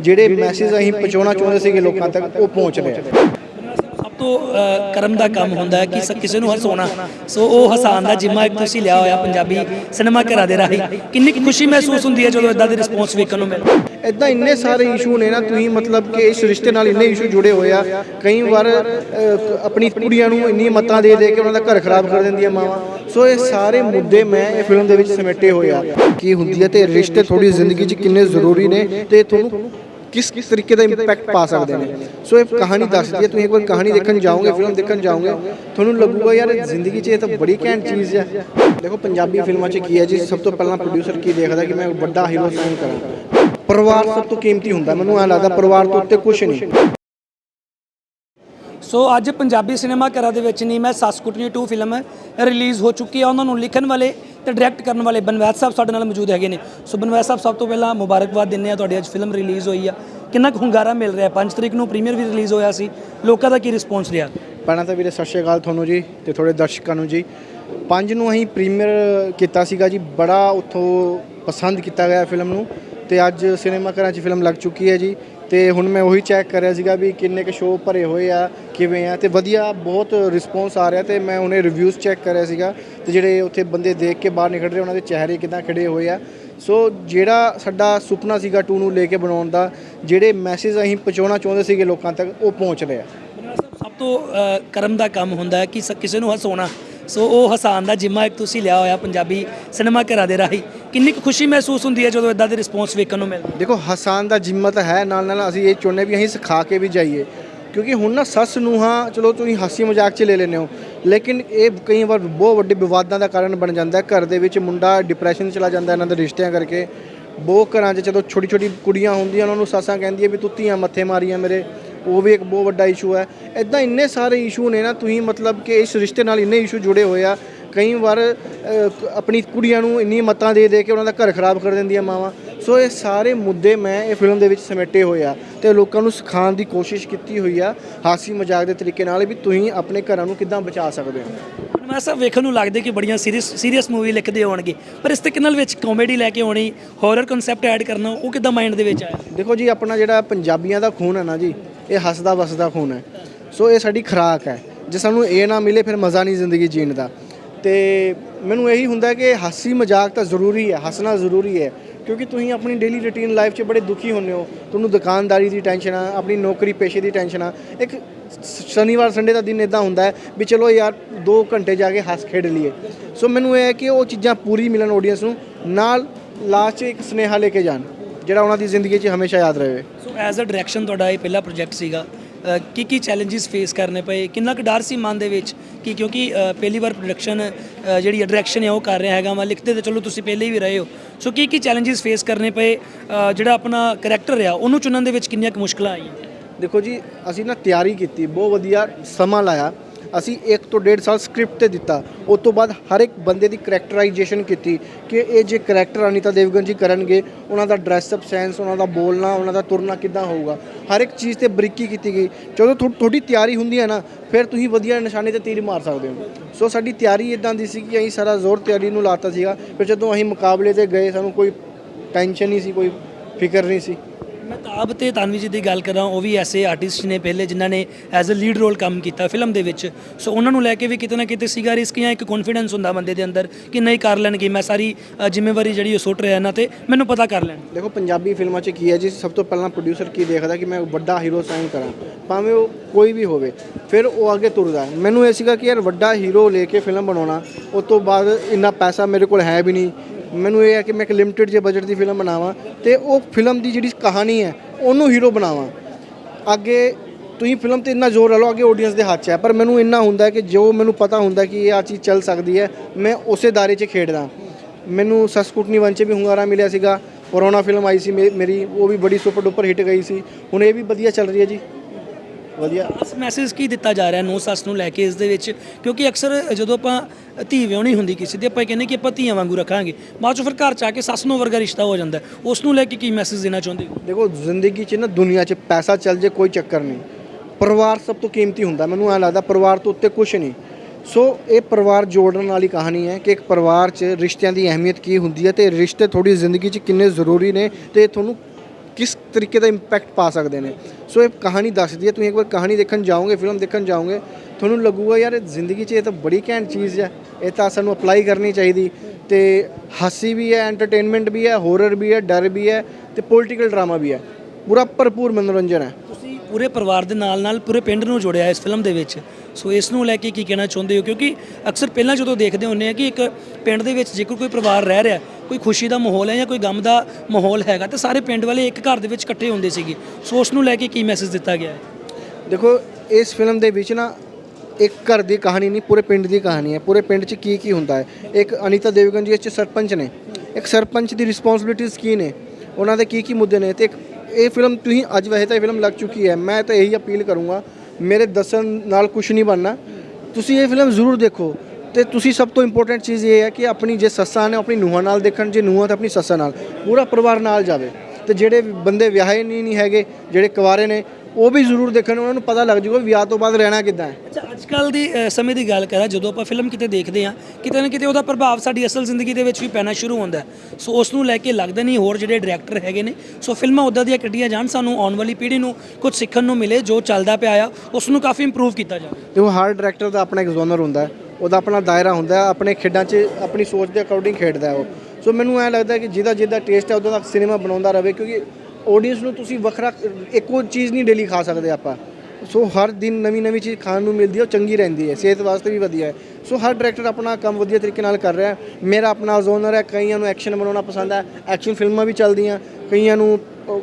ਜਿਹੜੇ ਮੈਸੇਜ ਅਸੀਂ ਪਹੁੰਚਾਉਣਾ ਚਾਹੁੰਦੇ ਸੀਗੇ ਲੋਕਾਂ ਤੱਕ ਉਹ ਪਹੁੰਚ ਰਹੇ ਆ। ਸਭ ਤੋਂ ਕਰਮ ਦਾ ਕੰਮ ਹੁੰਦਾ ਹੈ ਕਿ ਕਿਸੇ ਨੂੰ ਹਸਾਉਣਾ ਸੋ ਉਹ ਹਸਾਨ ਦਾ ਜਿੰਮਾ ਇੱਕ ਤੁਸੀਂ ਲਿਆ ਹੋਇਆ ਪੰਜਾਬੀ ਸਿਨੇਮਾ ਘਰਾਂ ਦੇ ਰਾਹੀਂ। ਕਿੰਨੀ ਖੁਸ਼ੀ ਮਹਿਸੂਸ ਹੁੰਦੀ ਹੈ ਜਦੋਂ ਇਦਾਂ ਦੇ ਰਿਸਪੌਂਸ ਵੇਖਣ ਨੂੰ ਮਿਲਦਾ? ਇਦਾਂ ਇੰਨੇ ਸਾਰੇ ਇਸ਼ੂ ਨੇ ਨਾ ਤੁਸੀਂ ਮਤਲਬ ਕਿ ਇਸ ਰਿਸ਼ਤੇ ਨਾਲ ਇੰਨੇ ਇਸ਼ੂ ਜੁੜੇ ਹੋਏ ਆ। ਕਈ ਵਾਰ ਆਪਣੀ ਕੁੜੀਆਂ ਨੂੰ ਇੰਨੀ ਮਤਾਂ ਦੇ ਦੇ ਕੇ ਉਹਨਾਂ ਦਾ ਘਰ ਖਰਾਬ ਕਰ ਦਿੰਦੀਆਂ ਮਾਵਾਂ। ਸੋ ਇਹ ਸਾਰੇ ਮੁੱਦੇ ਮੈਂ ਇਹ ਫਿਲਮ ਦੇ ਵਿੱਚ ਸਮੇਟੇ ਹੋਏ ਆ। ਕੀ ਹੁੰਦੀ ਹੈ ਤੇ ਰਿਸ਼ਤੇ ਥੋੜੀ ਜ਼ਿੰਦਗੀ 'ਚ ਕਿੰਨੇ ਜ਼ਰੂਰੀ ਨੇ ਤੇ ਤੁਹਾਨੂੰ ਕਿਸ ਕਿਸ ਤਰੀਕੇ ਦਾ ਇੰਪੈਕਟ ਪਾ ਸਕਦੇ ਨੇ? ਸੋ ਇਹ ਕਹਾਣੀ ਦੱਸਦੀ ਹੈ ਤੁਸੀਂ ਇੱਕ ਵਾਰ ਕਹਾਣੀ ਦੇਖਣ ਜਾਓਗੇ ਫਿਲਮ ਦੇਖਣ ਜਾਓਗੇ ਤੁਹਾਨੂੰ ਲੱਗੂਗਾ ਯਾਰ ਜ਼ਿੰਦਗੀ 'ਚ ਇਹ ਤਾਂ ਬੜੀ ਘੈਂਟ ਚੀਜ਼ ਹੈ। ਦੇਖੋ ਪੰਜਾਬੀ ਫਿਲਮਾਂ 'ਚ ਕੀ ਹੈ ਜੀ? ਸਭ ਤੋਂ ਪਹਿਲਾਂ ਪ੍ਰੋਡਿਊਸਰ ਕੀ ਦੇਖਦਾ ਕਿ ਮੈਂ ਵੱਡਾ ਹੀਰੋ ਸਾਈਨ ਕਰਾਂ? ਪਰਿਵਾਰ ਸਭ ਤੋਂ ਕੀਮਤੀ ਹੁੰਦਾ। ਮੈਨੂੰ ਐਂ ਲੱਗਦਾ ਪਰਿਵਾਰ ਤੋਂ ਉੱਤੇ ਕੁਝ ਨਹੀਂ। ਸੋ ਅੱਜ ਪੰਜਾਬੀ ਸਿਨੇਮਾ ਘਰਾਂ ਦੇ ਵਿੱਚ ਨਹੀਂ, ਮੈਂ ਸੱਸ ਕੁੱਟਣੀ 2 ਫਿਲਮ ਰਿਲੀਜ਼ ਹੋ ਚੁੱਕੀ ਹੈ ਉਹਨਾਂ ਨੂੰ ਲਿਖਣ ਵਾਲੇ ਤੇ ਡਾਇਰੈਕਟ ਕਰਨ ਵਾਲੇ ਬਨਵੈਤ ਸਾਹਿਬ ਸਾਡੇ ਨਾਲ ਮੌਜੂਦ ਹੈਗੇ ਨੇ। ਸੋ ਬਨਵੈਤ ਸਾਹਿਬ, ਸਭ ਤੋਂ ਪਹਿਲਾਂ ਮੁਬਾਰਕਬਾਦ ਦਿੰਦੇ ਆ ਤੁਹਾਡੀ ਅੱਜ ਫਿਲਮ ਰਿਲੀਜ਼ ਹੋਈ ਆ। ਕਿੰਨਾ ਕੁ ਹੁੰਗਾਰਾ ਮਿਲ ਰਿਹਾ? 5 ਤਰੀਕ ਨੂੰ ਪ੍ਰੀਮੀਅਰ ਵੀ ਰਿਲੀਜ਼ ਹੋਇਆ ਸੀ। ਲੋਕਾਂ ਦਾ ਕੀ ਰਿਸਪੌਂਸ ਰਿਹਾ? ਪਹਿਲਾਂ ਤਾਂ ਵੀਰੇ, ਸਤਿ ਸ਼੍ਰੀ ਅਕਾਲ ਤੁਹਾਨੂੰ ਜੀ ਤੇ ਤੁਹਾਡੇ ਦਰਸ਼ਕਾਂ ਨੂੰ ਜੀ। ਪੰਜ ਨੂੰ ਅਸੀਂ ਪ੍ਰੀਮੀਅਰ ਕੀਤਾ ਸੀਗਾ ਜੀ। ਬੜਾ ਉੱਥੋਂ ਪਸੰਦ ਕੀਤਾ ਗਿਆ ਫਿਲਮ ਨੂੰ। ਤੇ ਅੱਜ ਸਿਨੇਮਾ ਘਰਾਂ 'ਚ ਫਿਲਮ ਲੱਗ ਚੁੱਕੀ ਹੈ ਜੀ। ਤੇ ਹੁਣ ਮੈਂ ਉਹੀ ਚੈੱਕ ਕਰ ਰਿਹਾ ਸੀਗਾ ਵੀ ਕਿੰਨੇ ਕੁ ਸ਼ੋਅ ਭਰੇ ਹੋਏ ਆ, ਕਿਵੇਂ ਆ। ਤੇ ਵਧੀਆ ਬਹੁਤ ਰਿਸਪੌਂਸ ਆ ਰਿਹਾ ਤੇ ਮੈਂ ਉਹਨੇ ਰਿਵਿਊਜ਼ ਚੈੱਕ ਕਰ ਰਿਹਾ ਸੀਗਾ ਤੇ ਜਿਹੜੇ ਉੱਥੇ ਬੰਦੇ ਦੇਖ ਕੇ ਬਾਹਰ ਨਿਕਲ ਰਹੇ ਉਹਨਾਂ ਦੇ ਚਿਹਰੇ ਕਿਦਾਂ ਖੜੇ ਹੋਏ ਆ। ਸੋ ਜਿਹੜਾ ਸਾਡਾ ਸੁਪਨਾ ਸੀਗਾ ਟੂ ਨੂੰ ਲੈ ਕੇ ਬਣਾਉਣ ਦਾ, ਜਿਹੜੇ ਮੈਸੇਜ ਅਸੀਂ ਪਹੁੰਚਾਉਣਾ ਚਾਹੁੰਦੇ ਸੀਗੇ ਲੋਕਾਂ ਤੱਕ, ਉਹ ਪਹੁੰਚ ਰਿਹਾ ਸਭ ਤੋਂ ਕਰਮ ਦਾ ਕੰਮ ਹੁੰਦਾ ਹੈ ਕਿ ਸ- ਕਿਸੇ ਨੂੰ ਹਸਾਉਣਾ। ਸੋ ਉਹ ਹਸਾਨ ਦਾ ਜਿੰਮਾ ਇੱਕ ਤੁਸੀਂ ਲਿਆ ਹੋਇਆ ਪੰਜਾਬੀ ਸਿਨੇਮਾ ਘਰਾਂ ਦੇ ਰਾਹੀਂ। ਕਿੰਨੀ ਕੁ ਖੁਸ਼ੀ ਮਹਿਸੂਸ ਹੁੰਦੀ ਹੈ ਜਦੋਂ ਇਦਾਂ ਦੇ ਰਿਸਪੌਂਸ ਵੇਖਣ ਨੂੰ ਮਿਲਦਾ? ਦੇਖੋ, ਹਸਾਨ ਦਾ ਜਿੰਮਤ ਹੈ, ਨਾਲ ਨਾਲ ਅਸੀਂ ਇਹ ਚਾਹੁੰਦੇ ਵੀ ਅਸੀਂ ਸਿਖਾ ਕੇ ਵੀ ਜਾਈਏ। ਕਿਉਂਕਿ ਹੁਣ ਨਾ ਸੱਸ ਨੂੰ ਹਾਂ ਚਲੋ ਤੁਸੀਂ ਹਾਸੀ ਮਜ਼ਾਕ 'ਚ ਲੈ ਲੈਂਦੇ ਹੋ, ਲੇਕਿਨ ਇਹ ਕਈ ਵਾਰ ਬਹੁਤ ਵੱਡੇ ਵਿਵਾਦਾਂ ਦਾ ਕਾਰਨ ਬਣ ਜਾਂਦਾ ਹੈ। ਘਰ ਦੇ ਵਿੱਚ ਮੁੰਡਾ ਡਿਪਰੈਸ਼ਨ ਚਲਾ ਜਾਂਦਾ ਇਹਨਾਂ ਦੇ ਰਿਸ਼ਤਿਆਂ ਕਰਕੇ। ਬਹੁਤ ਘਰਾਂ 'ਚ ਜਦੋਂ ਛੋਟੀ ਛੋਟੀ ਕੁੜੀਆਂ ਹੁੰਦੀਆਂ, ਉਹਨਾਂ ਨੂੰ ਸੱਸਾਂ ਕਹਿੰਦੀਆਂ ਵੀ ਤੂੰ ਧੀਆਂ ਮੱਥੇ ਮਾਰੀਆਂ ਮੇਰੇ, ਉਹ ਵੀ ਇੱਕ ਬਹੁਤ ਵੱਡਾ ਇਸ਼ੂ ਹੈ। ਇਦਾਂ ਇੰਨੇ ਸਾਰੇ ਇਸ਼ੂ ਨੇ ਨਾ, ਤੁਸੀਂ ਮਤਲਬ ਕਿ ਇਸ ਰਿਸ਼ਤੇ ਨਾਲ ਇੰਨੇ ਇਸ਼ੂ ਜੁੜੇ ਹੋਏ ਆ ਕਈ ਵਾਰ ਆਪਣੀ ਕੁੜੀਆਂ ਨੂੰ ਇੰਨੀ ਮਤਾਂ ਦੇ ਦੇ ਕੇ ਉਹਨਾਂ ਦਾ ਘਰ ਖਰਾਬ ਕਰ ਦਿੰਦੀਆਂ ਮਾਵਾਂ। ਸੋ ਇਹ ਸਾਰੇ ਮੁੱਦੇ ਮੈਂ ਇਹ ਫਿਲਮ ਦੇ ਵਿੱਚ ਸਮੇਟੇ ਹੋਏ ਆ ਤੇ ਲੋਕਾਂ ਨੂੰ ਸਿਖਾਉਣ ਦੀ ਕੋਸ਼ਿਸ਼ ਕੀਤੀ ਹੋਈ ਆ ਹਾਸੀ ਮਜ਼ਾਕ ਦੇ ਤਰੀਕੇ ਨਾਲ ਵੀ ਤੁਸੀਂ ਆਪਣੇ ਘਰਾਂ ਨੂੰ ਕਿੱਦਾਂ ਬਚਾ ਸਕਦੇ ਹੋ। ਮੈਂ ਸਭ ਵੇਖਣ ਨੂੰ ਲੱਗਦੇ ਕਿ ਬੜੀਆਂ ਸੀਰੀਅਸ ਸੀਰੀਅਸ ਮੂਵੀ ਲਿਖਦੇ ਹੋਣਗੇ ਪਰ ਇਸ ਤਰੀਕੇ ਨਾਲ ਵਿੱਚ ਕਾਮੇਡੀ ਲੈ ਕੇ ਆਉਣੀ ਹਾਰਰ ਕਨਸੈਪਟ ਐਡ ਕਰਨਾ ਉਹ ਕਿਦਾਂ ਮਾਈਂਡ ਦੇ ਵਿੱਚ ਆਇਆ? ਦੇਖੋ ਜੀ ਆਪਣਾ ਜਿਹੜਾ ਪੰਜਾਬੀਆਂ ਦਾ ਖੂਨ ਹੈ ਨਾ ਜੀ ਇਹ ਹੱਸਦਾ ਵਸਦਾ ਖੂਨ ਹੈ। ਸੋ ਇਹ ਸਾਡੀ ਖੁਰਾਕ ਹੈ। ਜੇ ਸਾਨੂੰ ਇਹ ਨਾ ਮਿਲੇ ਫਿਰ ਮਜ਼ਾ ਨਹੀਂ ਜ਼ਿੰਦਗੀ ਜੀਣ ਦਾ। ਤੇ ਮੈਨੂੰ ਇਹੀ ਹੁੰਦਾ ਕਿ ਹਾਸੀ ਮਜ਼ਾਕ ਤਾਂ ਜ਼ਰੂਰੀ ਹੈ, ਹੱਸਣਾ ਜ਼ਰੂਰੀ ਹੈ, ਕਿਉਂਕਿ ਤੁਸੀਂ ਆਪਣੀ ਡੇਲੀ ਰੁਟੀਨ ਲਾਈਫ 'ਚ ਬੜੇ ਦੁਖੀ ਹੁੰਦੇ ਹੋ। ਤੁਹਾਨੂੰ ਦੁਕਾਨਦਾਰੀ ਦੀ ਟੈਨਸ਼ਨ ਆ, ਆਪਣੀ ਨੌਕਰੀ ਪੇਸ਼ੇ ਦੀ ਟੈਨਸ਼ਨ ਆ। ਇੱਕ ਸ਼ਨੀਵਾਰ, ਸੰਡੇ ਦਾ ਦਿਨ ਇਦਾਂ ਹੁੰਦਾ ਵੀ ਚਲੋ ਯਾਰ 2 ਘੰਟੇ ਜਾ ਕੇ ਹੱਸ ਖੇਡ ਲਈਏ। ਸੋ ਮੈਨੂੰ ਇਹ ਹੈ ਕਿ ਉਹ ਚੀਜ਼ਾਂ ਪੂਰੀ ਮਿਲਣ ਆਡੀਅנס ਨੂੰ, ਨਾਲ ਲਾਸਟ 'ਚ ਇੱਕ ਸੁਨੇਹਾ ਲੈ ਕੇ ਜਾਣ, ਜਿਹੜਾ ਉਹਨਾਂ ਦੀ ਜ਼ਿੰਦਗੀ 'ਚ ਹਮੇਸ਼ਾ ਯਾਦ ਰਹੇ। ਸੋ ਐਜ਼ ਅ ਡਾਇਰੈਕਸ਼ਨ ਤੁਹਾਡਾ ਇਹ ਪਹਿਲਾ ਪ੍ਰੋਜੈਕਟ ਸੀਗਾ ਕੀ ਕੀ ਚੈਲੰਜਸ ਫੇਸ ਕਰਨੇ ਪਏ? ਕਿੰਨਾ ਕੁ ਡਰ ਸੀ ਮਨ ਦੇ ਵਿੱਚ ਕਿ ਕਿਉਂਕਿ ਪਹਿਲੀ ਵਾਰ ਪ੍ਰੋਡਕਸ਼ਨ ਜਿਹੜੀ ਡਾਇਰੈਕਸ਼ਨ ਹੈ ਉਹ ਕਰ ਰਿਹਾ ਹੈਗਾ ਵਾ, ਲਿਖਦੇ ਤਾਂ ਚਲੋ ਤੁਸੀਂ ਪਹਿਲੇ ਵੀ ਰਹੇ ਹੋ। ਸੋ ਕੀ ਕੀ ਚੈਲੰਜਸ ਫੇਸ ਕਰਨੇ ਪਏ? ਜਿਹੜਾ ਆਪਣਾ ਕਰੈਕਟਰ ਆ, ਉਹਨੂੰ ਚੁਣਨ ਦੇ ਵਿੱਚ ਕਿੰਨੀਆਂ ਕੁ ਮੁਸ਼ਕਲਾਂ ਆਈਆਂ? ਦੇਖੋ ਜੀ, ਅਸੀਂ ਨਾ ਤਿਆਰੀ ਕੀਤੀ, ਬਹੁਤ ਵਧੀਆ ਸਮਾਂ ਲਾਇਆ। ਅਸੀਂ ਇੱਕ ਤੋਂ ਡੇਢ ਸਾਲ ਸਕ੍ਰਿਪਟ ਤੇ ਦਿੱਤਾ। ਉਸ ਤੋਂ ਬਾਅਦ ਹਰ ਇੱਕ ਬੰਦੇ ਦੀ ਕਰੈਕਟਰਾਈਜੇਸ਼ਨ ਕੀਤੀ ਕਿ ਇਹ ਜੇ ਕਰੈਕਟਰ ਅਨੀਤਾ ਦੇਵਗਨ ਜੀ ਕਰਨਗੇ, ਉਹਨਾਂ ਦਾ ਡਰੈਸ ਅਪ ਸੈਂਸ ਉਹਨਾਂ ਦਾ ਬੋਲਣਾ, ਉਹਨਾਂ ਦਾ ਤੁਰਨਾ ਕਿੱਦਾਂ ਹੋਊਗਾ? ਹਰ ਇੱਕ ਚੀਜ਼ ਤੇ ਬਰੀਕੀ ਕੀਤੀ ਗਈ। ਜਦੋਂ ਥੋ- ਤੁਹਾਡੀ ਤਿਆਰੀ ਹੁੰਦੀ ਹੈ ਨਾ, ਫਿਰ ਤੁਸੀਂ ਵਧੀਆ ਨਿਸ਼ਾਨੇ ਤੇ ਤੀਰ ਮਾਰ ਸਕਦੇ ਹੋ। ਸੋ ਸਾਡੀ ਤਿਆਰੀ ਇਦਾਂ ਦੀ ਸੀ ਕਿ ਅਸੀਂ ਸਾਰਾ ਜ਼ੋਰ ਤਿਆਰੀ ਨੂੰ ਲਾਤਾ ਸੀਗਾ। ਫਿਰ ਜਦੋਂ ਅਸੀਂ ਮੁਕਾਬਲੇ ਤੇ ਗਏ, ਸਾਨੂੰ ਕੋਈ ਟੈਨਸ਼ਨ ਨਹੀਂ ਸੀ, ਕੋਈ ਫਿਕਰ ਨਹੀਂ ਸੀ। ਮੈਂ ਤਾਬ ਤੇ ਤਾਨਵੀ ਜੀ ਦੀ ਗੱਲ ਕਰਾਂ ਉਹ ਵੀ ਐਸੇ ਆਰਟਿਸਟ ਨੇ ਪਹਿਲੇ ਜਿਨ੍ਹਾਂ ਨੇ ਐਜ਼ ਅ ਲੀਡ ਰੋਲ ਕੰਮ ਕੀਤਾ ਫਿਲਮ ਦੇ ਵਿੱਚ ਸੋ ਉਹਨਾਂ ਨੂੰ ਲੈ ਕੇ ਵੀ ਕਿਤੇ ਨਾ ਕਿਤੇ ਸੀਗਾ ਰਿਸਕ ਜਾਂ ਇੱਕ ਕੌਨਫੀਡੈਂਸ ਹੁੰਦਾ ਬੰਦੇ ਦੇ ਅੰਦਰ ਕਿ ਨਹੀਂ ਕਰ ਲੈਣਗੇ ਮੈਂ ਸਾਰੀ ਅ, ਜ਼ਿੰਮੇਵਾਰੀ ਜਿਹੜੀ ਉਹ ਸੁੱਟ ਰਿਹਾ ਇਹਨਾਂ ਤੇ ਮੈਨੂੰ ਪਤਾ ਕਰ ਲੈਣ ਦੇਖੋ ਪੰਜਾਬੀ ਫਿਲਮਾਂ 'ਚ ਕੀ ਹੈ ਜੀ ਸਭ ਤੋਂ ਪਹਿਲਾਂ ਪ੍ਰੋਡਿਊਸਰ ਕੀ ਦੇਖਦਾ ਕਿ ਮੈਂ ਵੱਡਾ ਹੀਰੋ ਸਾਈਨ ਕਰਾਂ ਭਾਵੇਂ ਉਹ ਕੋਈ ਵੀ ਹੋਵੇ ਫਿਰ ਉਹ ਅੱਗੇ ਤੁਰਦਾ ਹੈ। ਮੈਨੂੰ ਇਹ ਸੀਗਾ ਕਿ ਯਾਰ ਵੱਡਾ ਹੀਰੋ ਲੈ ਕੇ ਫਿਲਮ ਬਣਾਉਣਾ ਉਸ ਤੋਂ ਬਾਅਦ ਇੰਨਾ ਪੈਸਾ ਮੇਰੇ ਕੋਲ ਹੈ ਵੀ ਨਹੀਂ ਮੈਨੂੰ ਇਹ ਹੈ ਕਿ ਮੈਂ ਇੱਕ ਲਿਮਟਿਡ ਜੇ ਬਜਟ ਦੀ ਫਿਲਮ ਬਣਾਵਾਂ ਤੇ ਉਹ ਫਿਲਮ ਦੀ ਜਿਹੜੀ ਕਹਾਣੀ ਹੈ, ਉਹਨੂੰ ਹੀਰੋ ਬਣਾਵਾਂ। ਅੱਗੇ ਤੁਸੀਂ ਫਿਲਮ ਤੇ ਇੰਨਾ ਜ਼ੋਰ ਲਾ ਲਓ, ਅੱਗੇ ਆਡੀਅנס ਦੇ ਹੱਥ 'ਚ ਹੈ, ਪਰ ਮੈਨੂੰ ਇੰਨਾ ਹੁੰਦਾ ਕਿ ਜੋ ਮੈਨੂੰ ਪਤਾ ਹੁੰਦਾ ਕਿ ਇਹ ਆ ਚੀਜ਼ ਚੱਲ ਸਕਦੀ ਹੈ, ਮੈਂ ਉਸੇ ਦਾਇਰੇ 'ਚ ਖੇਡਦਾ। ਮੈਨੂੰ ਸਸਕੁਟਨੀ ਵੰਚ ਵੀ ਹੁੰਗਾਰਾ ਮਿਲਿਆ ਸੀਗਾ ਕੋਰੋਨਾ ਫਿਲਮ ਆਈ ਸੀ ਮੇ- ਮੇਰੀ, ਉਹ ਵੀ ਬੜੀ ਸੁਪਰ ਡੁਪਰ ਹਿੱਟ ਗਈ ਸੀ। ਹੁਣ ਇਹ ਵੀ ਵਧੀਆ ਚੱਲ ਰਹੀ ਹੈ ਜੀ। ਵਧੀਆ। ਖਾਸ ਮੈਸੇਜ ਕੀ ਦਿੱਤਾ ਜਾ ਰਿਹਾ ਨੂੰ ਸੱਸ ਨੂੰ ਲੈ ਕੇ ਇਸ ਦੇ ਵਿੱਚ? ਕਿਉਂਕਿ ਅਕਸਰ ਜਦੋਂ ਆਪਾਂ ਧੀ ਵਿਆਹਣੀ ਹੁੰਦੀ ਕਿਸੇ ਦੀ ਆਪਾਂ ਕਹਿੰਦੇ ਕਿ ਆਪਾਂ ਧੀਆਂ ਵਾਂਗੂ ਰੱਖਾਂਗੇ। ਬਾਅਦ ਚੋਂ ਫਿਰ ਘਰ ਚ ਆ ਕੇ ਸੱਸ ਨੂੰ ਵਰਗਾ ਰਿਸ਼ਤਾ ਹੋ ਜਾਂਦਾ। ਉਸ ਨੂੰ ਲੈ ਕੇ ਕੀ ਮੈਸੇਜ ਦੇਣਾ ਚਾਹੁੰਦੇ ਹੋ? ਦੇਖੋ ਜ਼ਿੰਦਗੀ 'ਚ ਨਾ ਦੁਨੀਆ 'ਚ ਪੈਸਾ ਚੱਲ ਜੇ ਕੋਈ ਚੱਕਰ ਨਹੀਂ। ਪਰਿਵਾਰ ਸਭ ਤੋਂ ਕੀਮਤੀ ਹੁੰਦਾ। ਮੈਨੂੰ ਐਂ ਲੱਗਦਾ ਪਰਿਵਾਰ ਤੋਂ ਉੱਤੇ ਕੁਝ ਨਹੀਂ। ਸੋ ਇਹ ਪਰਿਵਾਰ ਜੋੜਨ ਵਾਲੀ ਕਹਾਣੀ ਹੈ ਕਿ ਇੱਕ ਪਰਿਵਾਰ 'ਚ ਰਿਸ਼ਤਿਆਂ ਦੀ ਅਹਿਮੀਅਤ ਕੀ ਹੁੰਦੀ ਹੈ ਤੇ ਰਿਸ਼ਤੇ ਤੁਹਾਡੀ ਜ਼ਿੰਦਗੀ 'ਚ ਕਿੰਨੇ ਜ਼ਰੂਰੀ ਨੇ ਤੇ ਤੁਹਾਨੂੰ ਕਿਸ ਤਰੀਕੇ ਦਾ ਇੰਪੈਕਟ ਪਾ ਸਕਦੇ ਨੇ? ਸੋ ਇਹ ਕਹਾਣੀ ਦੱਸਦੀ ਹੈ, ਤੁਸੀਂ ਇੱਕ ਵਾਰ ਕਹਾਣੀ ਦੇਖਣ ਜਾਓਗੇ ਫਿਲਮ ਦੇਖਣ ਜਾਓਗੇ, ਤੁਹਾਨੂੰ ਲੱਗੂਗਾ ਯਾਰ ਜ਼ਿੰਦਗੀ 'ਚ ਇਹ ਤਾਂ ਬੜੀ ਘੈਂਟ ਚੀਜ਼ ਹੈ, ਇਹ ਤਾਂ ਸਾਨੂੰ ਅਪਲਾਈ ਕਰਨੀ ਚਾਹੀਦੀ ਤੇ ਹਾਸੀ ਵੀ ਹੈ ਐਂਟਰਟੇਨਮੈਂਟ ਵੀ ਹੈ ਹੋਰਰ ਵੀ ਹੈ, ਡਰ ਵੀ ਹੈ ਤੇ ਪੋਲੀਟੀਕਲ ਡਰਾਮਾ ਵੀ ਹੈ। ਪੂਰਾ ਭਰਪੂਰ ਮਨੋਰੰਜਨ ਹੈ। ਪੂਰੇ ਪਰਿਵਾਰ ਦੇ ਨਾਲ ਨਾਲ ਪੂਰੇ ਪਿੰਡ ਨੂੰ ਜੋੜਿਆ ਇਸ ਫਿਲਮ ਦੇ ਵਿੱਚ। ਸੋ ਇਸ ਨੂੰ ਲੈ ਕੇ ਕੀ ਕਹਿਣਾ ਚਾਹੁੰਦੇ ਹੋ? ਕਿਉਂਕਿ ਅਕਸਰ ਪਹਿਲਾਂ ਜਦੋਂ ਦੇਖਦੇ ਹੁੰਨੇ ਆ ਕਿ ਇੱਕ ਪਿੰਡ ਦੇ ਵਿੱਚ ਜੇਕਰ ਕੋਈ ਪਰਿਵਾਰ ਰਹਿ ਰਿਹਾ, ਕੋਈ ਖੁਸ਼ੀ ਦਾ ਮਾਹੌਲ ਹੈ ਜਾਂ ਕੋਈ ਗਮ ਦਾ ਮਾਹੌਲ ਹੈਗਾ, ਤਾਂ ਸਾਰੇ ਪਿੰਡ ਵਾਲੇ ਇੱਕ ਘਰ ਦੇ ਵਿੱਚ ਇਕੱਠੇ ਹੁੰਦੇ ਸੀਗੇ। ਸੋ ਉਸ ਨੂੰ ਲੈ ਕੇ ਕੀ ਮੈਸੇਜ ਦਿੱਤਾ ਗਿਆ ਹੈ? ਦੇਖੋ, ਇਸ ਫਿਲਮ ਦੇ ਵਿੱਚ ਨਾ ਇੱਕ ਘਰ ਦੀ ਕਹਾਣੀ ਨਹੀਂ, ਪੂਰੇ ਪਿੰਡ ਦੀ ਕਹਾਣੀ ਹੈ। ਪੂਰੇ ਪਿੰਡ 'ਚ ਕੀ ਕੀ ਹੁੰਦਾ ਹੈ? ਇੱਕ ਅਨੀਤਾ ਦੇਵਗਨ ਜੀ ਇਸ 'ਚ ਸਰਪੰਚ ਨੇ। ਇੱਕ ਸਰਪੰਚ ਦੀ ਰਿਸਪੌਂਸਿਬਿਲਿਟੀਜ਼ ਕੀ ਨੇ? ਉਹਨਾਂ ਦੇ ਕੀ ਕੀ ਮੁੱਦੇ ਨੇ? ਤੇ ਇੱਕ ਇਹ ਫਿਲਮ ਤੁਸੀਂ ਅੱਜ ਵੈਸੇ ਤਾਂ ਇਹ ਫਿਲਮ ਲੱਗ ਚੁੱਕੀ ਹੈ। ਮੈਂ ਤਾਂ ਇਹੀ ਅਪੀਲ ਕਰੂੰਗਾ। ਮੇਰੇ ਦੱਸਣ ਨਾਲ ਕੁਝ ਨਹੀਂ ਬਣਨਾ। ਤੁਸੀਂ ਇਹ ਫਿਲਮ ਜ਼ਰੂਰ ਦੇਖੋ। ਤੇ ਤੁਸੀਂ ਸਭ ਤੋਂ ਇੰਪੋਰਟੈਂਟ ਚੀਜ਼ ਇਹ ਹੈ ਕਿ ਆਪਣੀ ਜੇ ਸੱਸਾਂ ਨੇ ਆਪਣੀ ਨੂੰਹਾਂ ਨਾਲ ਦੇਖਣ, ਜੇ ਨੂੰਹਾਂ ਤਾਂ ਆਪਣੀ ਸੱਸਾਂ ਨਾਲ। ਪੂਰਾ ਪਰਿਵਾਰ ਨਾਲ ਜਾਵੇ। ਤੇ ਜਿਹੜੇ ਬੰਦੇ ਵਿਆਹੇ ਨਹੀਂ ਨਹੀਂ ਹੈਗੇ, ਜਿਹੜੇ ਕੁਆਰੇ ਨੇ ਉਹ ਵੀ ਜ਼ਰੂਰ ਦੇਖਣ ਉਹਨਾਂ ਨੂੰ ਪਤਾ ਲੱਗ ਜਾਊਗਾ ਵੀ ਵਿਆਹ ਤੋਂ ਬਾਅਦ ਰਹਿਣਾ ਕਿੱਦਾਂ ਹੈ। ਅੱਛਾ ਅੱਜ ਕੱਲ ਦੀ ਅ, ਸਮੇਂ ਦੀ ਗੱਲ ਕਰਾਂ ਜਦੋਂ ਆਪਾਂ ਫਿਲਮ ਕਿਤੇ ਦੇਖਦੇ ਹਾਂ ਕਿਤੇ ਨਾ ਕਿਤੇ ਉਹਦਾ ਪ੍ਰਭਾਵ ਸਾਡੀ ਅਸਲ ਜ਼ਿੰਦਗੀ ਦੇ ਵਿੱਚ ਵੀ ਪੈਣਾ ਸ਼ੁਰੂ ਹੁੰਦਾ ਹੈ। ਸੋ ਉਸ ਨੂੰ ਲੈ ਕੇ ਲੱਗਦਾ ਨਹੀਂ ਹੋਰ ਜਿਹੜੇ ਡਾਇਰੈਕਟਰ ਹੈਗੇ ਨੇ। ਸੋ ਫਿਲਮਾਂ ਉਦਾਂ ਦੀਆਂ ਕੱਢੀਆਂ ਜਾਣ ਸਾਨੂੰ ਆਉਣ ਵਾਲੀ ਪੀੜ੍ਹੀ ਨੂੰ ਕੁਝ ਸਿੱਖਣ ਨੂੰ ਮਿਲੇ ਜੋ ਚੱਲਦਾ ਪਿਆ ਆ ਉਸ ਨੂੰ ਕਾਫੀ ਇੰਪਰੂਵ ਕੀਤਾ ਜਾਵੇ। ਦੇਖੋ ਹਰ ਡਾਇਰੈਕਟਰ ਦਾ ਆਪਣਾ ਇੱਕ ਜ਼ੋਨਰ ਹੁੰਦਾ ਹੈ ਉਹਦਾ ਆਪਣਾ ਦਾਇਰਾ ਹੁੰਦਾ ਹੈ ਆਪਣੇ ਖੇਡਾਂ 'ਚ ਆਪਣੀ ਸੋਚ ਦੇ ਅਕੋਰਡਿੰਗ ਖੇਡਦਾ ਹੈ ਉਹ। ਸੋ ਮੈਨੂੰ ਐ ਲੱਗਦਾ ਕਿ ਜਿਹਦਾ ਜਿਹਦਾ ਟੇਸਟ ਹੈ ਉਦੋਂ ਤੱਕ ਸਿਨੇਮਾ ਬਣਾਉਂਦਾ ਰਹੇ ਕਿਉਂਕਿ ਆਡੀਅנס ਨੂੰ ਤੁਸੀਂ ਵੱਖਰਾ ਇੱਕੋ ਚੀਜ਼ ਨਹੀਂ ਡੇਲੀ ਖਾ ਸਕਦੇ ਆਪਾਂ। ਸੋ ਹਰ ਦਿਨ ਨਵੀਂ ਨਵੀਂ ਚੀਜ਼ ਖਾਣ ਨੂੰ ਮਿਲਦੀ ਹੈ ਉਹ ਚੰਗੀ ਰਹਿੰਦੀ ਹੈ। ਸਿਹਤ ਵਾਸਤੇ ਵੀ ਵਧੀਆ ਹੈ। ਸੋ ਹਰ ਡਾਇਰੈਕਟਰ ਆਪਣਾ ਕੰਮ ਵਧੀਆ ਤਰੀਕੇ ਨਾਲ ਕਰ ਰਿਹਾ ਹੈ। ਮੇਰਾ ਆਪਣਾ ਜ਼ੋਨਰ ਹੈ ਕਈਆਂ ਨੂੰ ਐਕਸ਼ਨ ਬਣਾਉਣਾ ਪਸੰਦ ਹੈ। ਐਕਸ਼ਨ ਫਿਲਮਾਂ ਵੀ ਚੱਲਦੀਆਂ ਕਈਆਂ ਨੂੰ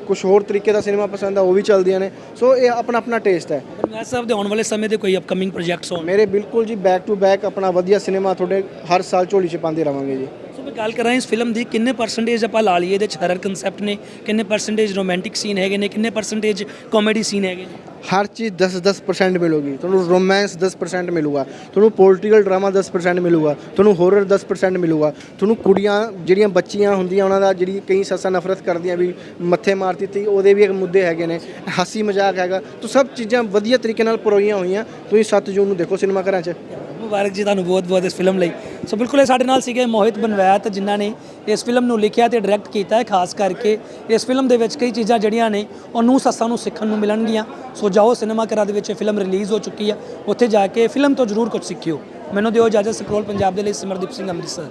ਕੁਝ ਹੋਰ ਤਰੀਕੇ ਦਾ ਸਿਨੇਮਾ ਪਸੰਦ ਹੈ ਉਹ ਵੀ ਚੱਲਦੀਆਂ ਨੇ। ਸੋ ਇਹ ਆਪਣਾ ਆਪਣਾ ਟੇਸਟ ਹੈ। ਮੈਂ ਸਾਹਿਬ ਦੇ ਆਉਣ ਵਾਲੇ ਸਮੇਂ ਦੇ ਕੋਈ ਅਪਕਮਿੰਗ ਪ੍ਰੋਜੈਕਟਸ ਹੋਣ? ਮੇਰੇ ਬਿਲਕੁਲ ਜੀ ਬੈਕ ਟੂ ਬੈਕ ਆਪਣਾ ਵਧੀਆ ਸਿਨੇਮਾ ਤੁਹਾਡੇ ਹਰ ਸਾਲ ਝੋਲੀ 'ਚ ਪਾਉਂਦੇ ਰਵਾਂਗੇ ਜੀ। ਮੈਂ ਗੱਲ ਕਰਾਂ ਇਸ ਫਿਲਮ ਦੀ ਕਿੰਨੇ ਪਰਸੈਂਟੇਜ ਆਪਾਂ ਲਾ ਲਈਏ ਇਹਦੇ ਚ ਹਰਰ ਕਨਸੈਪਟ ਨੇ ਕਿੰਨੇ ਪਰਸੈਂਟੇਜ ਰੋਮਾਂਟਿਕ ਸੀਨ ਹੈਗੇ ਨੇ ਕਿੰਨੇ ਪਰਸੈਂਟੇਜ ਕਾਮੇਡੀ ਸੀਨ ਹੈਗੇ ਨੇ? ਹਰ ਚੀਜ਼ 10-10% ਮਿਲੂਗੀ ਤੁਹਾਨੂੰ ਰੋਮਾਂਸ 10% ਮਿਲੂਗਾ ਤੁਹਾਨੂੰ ਪੋਲੀਟੀਕਲ ਡਰਾਮਾ 10% ਮਿਲੂਗਾ ਤੁਹਾਨੂੰ ਹੋਰਰ 10% ਮਿਲੂਗਾ ਤੁਹਾਨੂੰ ਕੁੜੀਆਂ ਜਿਹੜੀਆਂ ਬੱਚੀਆਂ ਹੁੰਦੀਆਂ ਉਹਨਾਂ ਦਾ ਜਿਹੜੀ ਕਈ ਸੱਸਾਂ ਨਫ਼ਰਤ ਕਰਦੀਆਂ ਵੀ ਮੱਥੇ ਮਾਰ ਦਿੱਤੀ ਉਹਦੇ ਵੀ ਇੱਕ ਮੁੱਦੇ ਹੈਗੇ ਨੇ ਹਾਸੀ ਮਜ਼ਾਕ ਹੈਗਾ ਤਾਂ ਸਭ ਚੀਜ਼ਾਂ ਵਧੀਆ ਤਰੀਕੇ ਨਾਲ ਪਰੋਈਆਂ ਹੋਈਆਂ ਤੁਸੀਂ 7 ਜੂਨ ਨੂੰ ਦੇਖੋ ਸਿਨੇਮਾ ਘਰਾਂ 'ਚ। ਮੁਬਾਰਕ ਜੀ ਤੁਹਾਨੂੰ ਬਹੁਤ ਬਹੁਤ ਇਸ ਫਿਲਮ ਲਈ। ਸੋ ਬਿਲਕੁਲ ਇਹ ਸਾਡੇ ਨਾਲ ਸੀਗੇ ਮੋਹਿਤ ਬਨਵੈਤ, ਜਿਨ੍ਹਾਂ ਨੇ ਇਸ ਫਿਲਮ ਨੂੰ ਲਿਖਿਆ ਤੇ ਡਾਇਰੈਕਟ ਕੀਤਾ ਹੈ, ਖਾਸ ਕਰਕੇ ਇਸ ਫਿਲਮ ਦੇ ਵਿੱਚ ਕਈ ਚੀਜ਼ਾਂ ਜਿਹੜੀਆਂ ਨੇ, ਉਹਨੂੰ ਸੱਸਾਂ ਨੂੰ ਸਿੱਖਣ ਨੂੰ ਮਿਲਣਗੀਆਂ। ਸੋ ਜਾਓ ਸਿਨੇਮਾ ਘਰਾਂ ਦੇ ਵਿੱਚ ਇਹ ਫਿਲਮ ਰਿਲੀਜ਼ ਹੋ ਚੁੱਕੀ ਹੈ। ਉੱਥੇ ਜਾ ਕੇ ਫਿਲਮ ਤੋਂ ਜ਼ਰੂਰ ਕੁਝ ਸਿੱਖਿਓ। ਮੈਨੂੰ ਦਿਓ ਇਜਾਜ਼ਤ ਸਕਰੋਲ ਪੰਜਾਬ ਦੇ ਲਈ ਸਿਮਰਦੀਪ ਸਿੰਘ ਅੰਮ੍ਰਿਤਸਰ।